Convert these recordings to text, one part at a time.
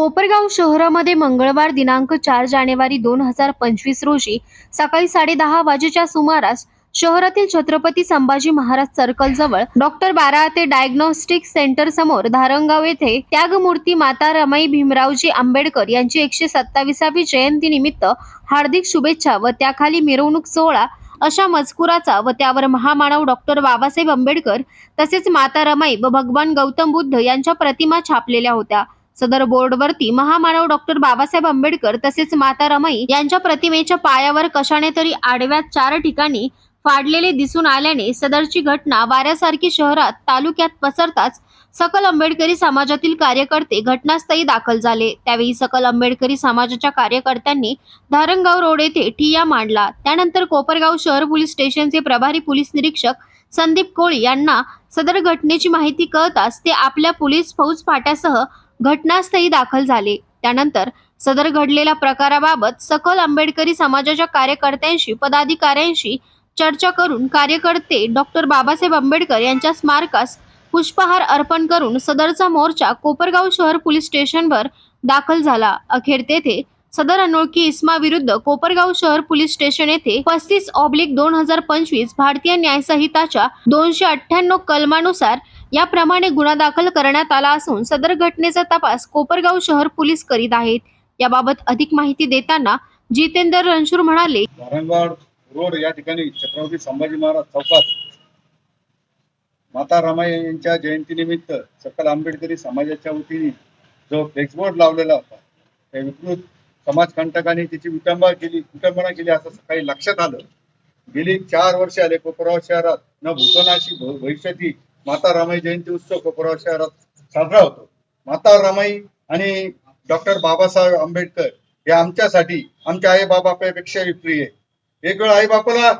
कोपरगाव शहरामध्ये मंगळवार दिनांक चार जानेवारी दोन हजार पंचवीस रोजी सकाळी साडेदहा वाजेच्या सुमारास शहरातील छत्रपती संभाजी महाराज सर्कल जवळ डॉक्टर बाराते डायग्नोस्टिक सेंटर समोर धारणगाव येथे त्यागमूर्ती माता रमाई भीमरावजी आंबेडकर यांची एकशे सत्तावीसावी जयंती निमित्त हार्दिक शुभेच्छा व त्याखाली मिरवणूक सोहळा अशा मजकुराचा व त्यावर महामानव डॉक्टर बाबासाहेब आंबेडकर तसेच माता रमाई व भगवान गौतम बुद्ध यांच्या प्रतिमा छापलेल्या होत्या. सदर बोर्डवरती महामानव डॉक्टर बाबासाहेब आंबेडकर तसेच माता रमाई यांच्या प्रतिमेच्या पायावर कशाने तरी आडव्या चार ठिकाणी फाडलेले दिसून आल्याने सदरची घटना वाऱ्यासारखी शहरात तालुक्यात पसरताच सकल आंबेडकरी समाजातील कार्यकर्ते घटनास्थळी दाखल झाले. त्यावेळी सकल आंबेडकरी समाजाच्या कार्यकर्त्यांनी धारणगाव रोड येथे ठिया मांडला. त्यानंतर कोपरगाव शहर पोलीस स्टेशनचे प्रभारी पोलीस निरीक्षक संदीप कोळी यांना सदर घटनेची माहिती कळताच ते आपल्या पोलीस फौज फाट्यासह घटनास्थळी दाखल झाले. त्यानंतर सदर घडलेल्या प्रकाराबाबत सकल आंबेडकरी समाजाच्या कार्यकर्त्यांशी पदाधिकाऱ्यांशी चर्चा करून कार्यकर्ते डॉक्टर बाबासाहेब आंबेडकर यांच्या स्मारकास पुष्पहार अर्पण करून सदरचा मोर्चा कोपरगाव शहर पोलीस स्टेशनवर दाखल झाला. अखेर तेथे सदर अनोळखी इस्मा विरुद्ध कोपरगाव शहर पोलीस स्टेशन येथे पस्तीस ऑब्लिक दोन हजार पंचवीस भारतीय न्यायसंहिताच्या दोनशे अठ्ठ्याण्णव कलमानुसार याप्रमाणे गुन्हा दाखल करण्यात आला असून सदर घटनेचा तपास कोपरगाव शहर पोलीस करीत आहेत. याबाबत अधिक माहिती देताना जितेंद्र रणशूर म्हणाले रोड या ठिकाणी छत्रपती संभाजी महाराज चौकात माता रमाई यांच्या जयंतीनिमित्त सकल आंबेडकरी समाजाच्या वतीने जो फ्लेक्सबोर्ड लावलेला होता त्या विकृत समाजकंटकांनी त्याची विटंबना केली विटंबना केली असं सकाळी लक्षात आलं. गेली चार वर्ष आले कोपराव शहरात. न भूतनाशी भ- माता रमाई जयंती उत्सव कोपराव शहरात साजरा होतो. माता रमाई आणि डॉक्टर बाबासाहेब आंबेडकर हे आमच्यासाठी आमच्या आई बाबापेक्षा प्रिय आहे एक वेळ आई बापाला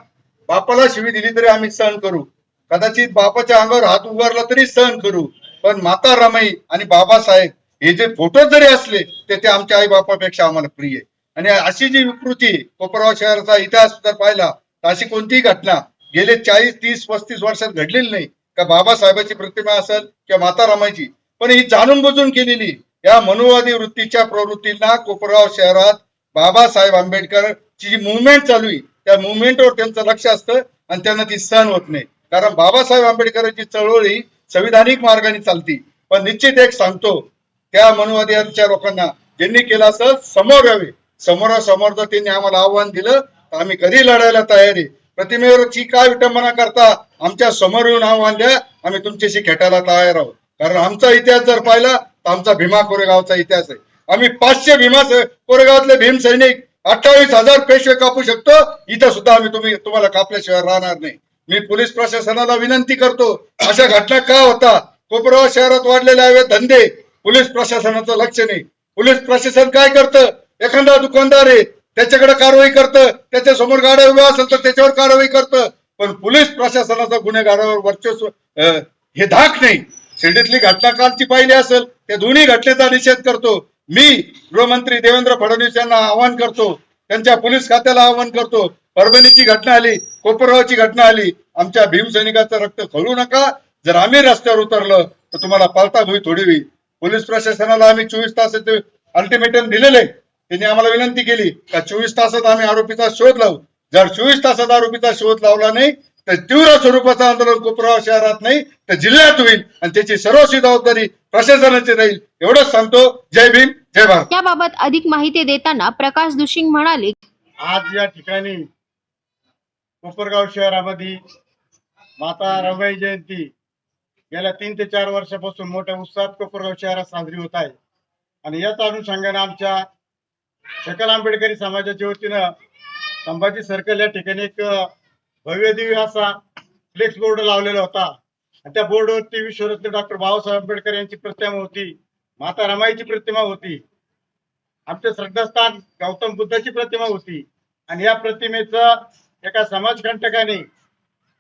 बापाला शिवी दिली तरी आम्ही सहन करू. कदाचित बापाच्या अंगावर हात उभारला तरी सहन करू. पण माता रमाई आणि बाबासाहेब हे जे फोटो जरी असले ते ते आमच्या आई बापापेक्षा आम्हाला प्रिय आहे आणि अशी जी विकृती कोपरगाव शहराचा इतिहास जर पाहिला तर अशी कोणतीही घटना गेले चाळीस तीस पस्तीस वर्षात घडलेली नाही. का बाबासाहेबाची प्रतिमा असेल किंवा माता रमाईची पण ही जाणून बुजून केलेली या मनुवादी वृत्तीच्या प्रवृत्तींना कोपरगाव शहरात बाबासाहेब आंबेडकर ची जी मुवमेंट चालू आहे त्या मुवमेंटवर त्यांचं लक्ष असतं आणि त्यांना ती सहन होत नाही. कारण बाबासाहेब आंबेडकरांची चळवळ ही संविधानिक मार्गाने चालती. पण निश्चित एक सांगतो त्या मनुवाद्यांच्या लोकांना ज्यांनी केलं असं समोर यावे. समोरासमोर जर त्यांनी आम्हाला आव्हान दिलं तर आम्ही कधी लढायला तयार आहे? प्रतिमेवरची काय विटंबना करता आमच्यासमोर येऊन आव्हान द्या आम्ही तुमच्याशी खेटायला तयार आहोत. कारण आमचा इतिहास जर पाहिला तर आमचा भीमा कोरेगावचा इतिहास आहे. आम्ही पाचशे भीमा कोरेगावातले भीम सैनिक अठ्ठावीस हजार पेशवे कापू शकतो इथं सुद्धा आम्ही तुम्ही तुम्हाला कापल्याशिवाय राहणार नाही. मी पोलीस प्रशासनाला विनंती करतो अशा घटना का होता? कोपरगाव शहरात वाढलेले हवे धंदे पोलीस प्रशासनाचं लक्ष नाही. पोलीस प्रशासन काय करतं? एखादा दुकानदार आहे त्याच्याकडे कारवाई करतं त्याच्यासमोर गाड्या उभ्या असेल तर त्याच्यावर कारवाई करतं. पण पोलीस प्रशासनाचा गुन्हेगारावर वर्चस्व हे धाक नाही. शिर्डीतली घटना कालची पाहिली असेल त्या दोन्ही घटनेचा निषेध करतो. मी गृहमंत्री देवेंद्र फडणवीस यांना आवाहन करतो. त्यांच्या पोलीस खात्याला आवाहन करतो. परभणीची घटना आली कोपरगावची घटना आली. आमच्या भीमसैनिकाचं रक्त खळू नका. जर आम्ही रस्त्यावर उतरलं तर तुम्हाला पालता भुई थोडी होईल. पोलीस प्रशासनाला आम्ही चोवीस तासाचे अल्टिमेटम दिलेले त्यांनी आम्हाला विनंती केली का चोवीस तासात आम्ही आरोपीचा शोध लावू. जर चोवीस तासात आरोपीचा शोध लावला नाही तर तीव्र स्वरूपाचं आंदोलन कोपराव शहरात नाही तर जिल्ह्यात होईल आणि त्याची सर्वस्वी जबाबदारी प्रशासनाची राहील. एवढंच सांगतो. जय भीम जय भारत. याबाबत अधिक माहिती देताना प्रकाश दुशिंग म्हणाले आज या ठिकाणी कोपरगाव शहरामध्ये माता रमाई जयंती गेल्या तीन ते चार वर्षापासून मोठ्या उत्साहात कोपरगाव शहरात साजरी होत आहे. आणि याच अनुषंगाने आमच्या सकल आंबेडकरी समाजाच्या वतीनं संभाजी सर्कल या ठिकाणी एक भव्य दिव्य असा फ्लेक्स बोर्ड लावलेला होता. आणि त्या बोर्डवरती विश्वरत्न डॉक्टर बाबासाहेब आंबेडकर यांची प्रतिमा होती. माता रमाईची प्रतिमा होती. आमचे श्रद्धास्थान गौतम बुद्धाची प्रतिमा होती. आणि या प्रतिमेचा एका समाजकंटकाने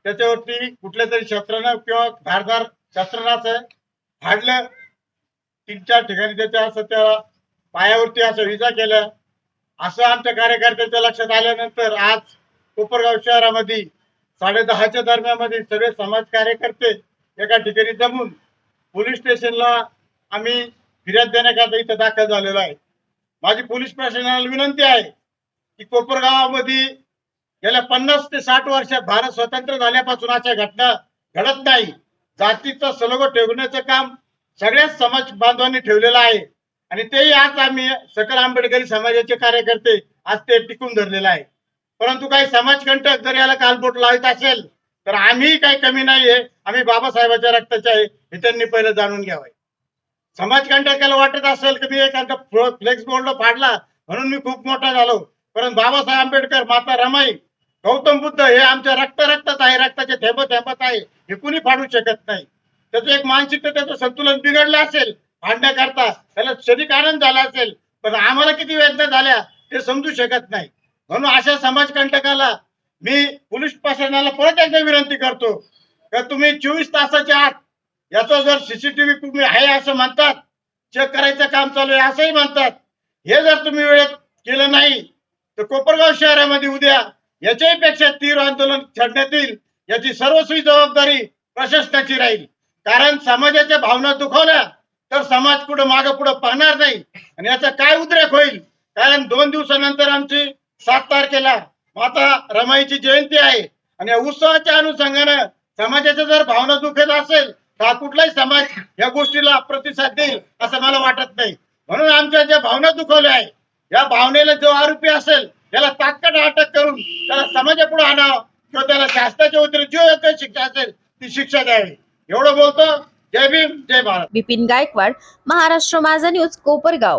त्याच्यावरती कुठल्या तरी शस्त्रानं किंवा धारदार शस्त्रानं फाडलं. तीन चार ठिकाणी त्याच्या असं त्या पायावरती असं विजा केलं. असं आमच्या कार्यकर्त्यांच्या लक्षात आल्यानंतर आज कोपरगाव शहरामध्ये साडे दहाच्या दरम्यानमध्ये सगळे समाज कार्यकर्ते एका ठिकाणी जमून पोलीस स्टेशनला आम्ही फिर्याद देण्याकरता इथं दाखल झालेलो आहे. माझी पोलीस प्रशासनाला विनंती आहे की कोपरगावामध्ये गेल्या पन्नास ते साठ वर्षात भारत स्वतंत्र झाल्यापासून अशा घटना घडत नाही. जातीचा सलोग ठेवण्याचं काम सगळ्याच समाज बांधवांनी ठेवलेलं आहे. आणि तेही आज आम्ही सकल आंबेडकरी समाजाचे कार्यकर्ते आज ते टिकून धरलेलं आहे परंतु काही समाजकंटक जर याला कालबोट लावत असेल तर आम्ही काही कमी नाहीये आम्ही बाबासाहेबाच्या रक्ताचे आहे हे त्यांनी पहिलं जाणून घ्यावं. समाजकंटकाला वाटत असेल की मी एखादा फ्लेक्स बोर्ड फाडला म्हणून मी खूप मोठा झालो. परंतु बाबासाहेब आंबेडकर माता रमाई गौतम बुद्ध हे आमच्या रक्त रक्तात आहे रक्ताचे थेंब थेंबत आहे हे कुणी फाडू शकत नाही. त्याचं एक मानसिकता त्याचं संतुलन बिघडलं असेल भांडण्याकरता त्याला शरीर आनंद झाला असेल पण आम्हाला किती वेदना झाल्या ते समजू शकत नाही. म्हणून अशा समाजकंटकाला मी पोलीस प्रशासनाला परत एकदा विनंती करतो का तुम्ही चोवीस तासाच्या आत याचा जर सीसीटीव्ही तुम्ही आहे असं म्हणतात चेक करायचं काम चालू आहे असंही म्हणतात हे जर तुम्ही वेळेत केलं नाही तर कोपरगाव शहरामध्ये उद्या याच्याही पेक्षा तीव्र आंदोलन छेडण्यात येईल याची सर्वस्वी जबाबदारी प्रशासनाची राहील. कारण समाजाच्या भावना दुखावल्या तर समाज पुढे मागं पुढं पाहणार नाही. आणि याचा काय उद्रेक होईल? कारण दोन दिवसानंतर आमची सात तारखेला माता रमाईची जयंती आहे. आणि या उत्सवाच्या अनुषंगानं समाजाच्या जर भावना दुखत असेल तर कुठलाही समाज या गोष्टीला प्रतिसाद देईल असं मला वाटत नाही. म्हणून आमच्या ज्या भावना दुखवल्या आहे या भावनेला जो आरोपी असेल त्याला तात्काळ अटक करून त्याला समाजापुढे आणावं. किंवा त्याला शासनाच्या वतीने जो योग्य शिक्षा असेल ती शिक्षा द्यावी. एवढं बोलतो. जय भीम जय भारत. बिपिन गायकवाड महाराष्ट्र माझा न्यूज कोपरगाव.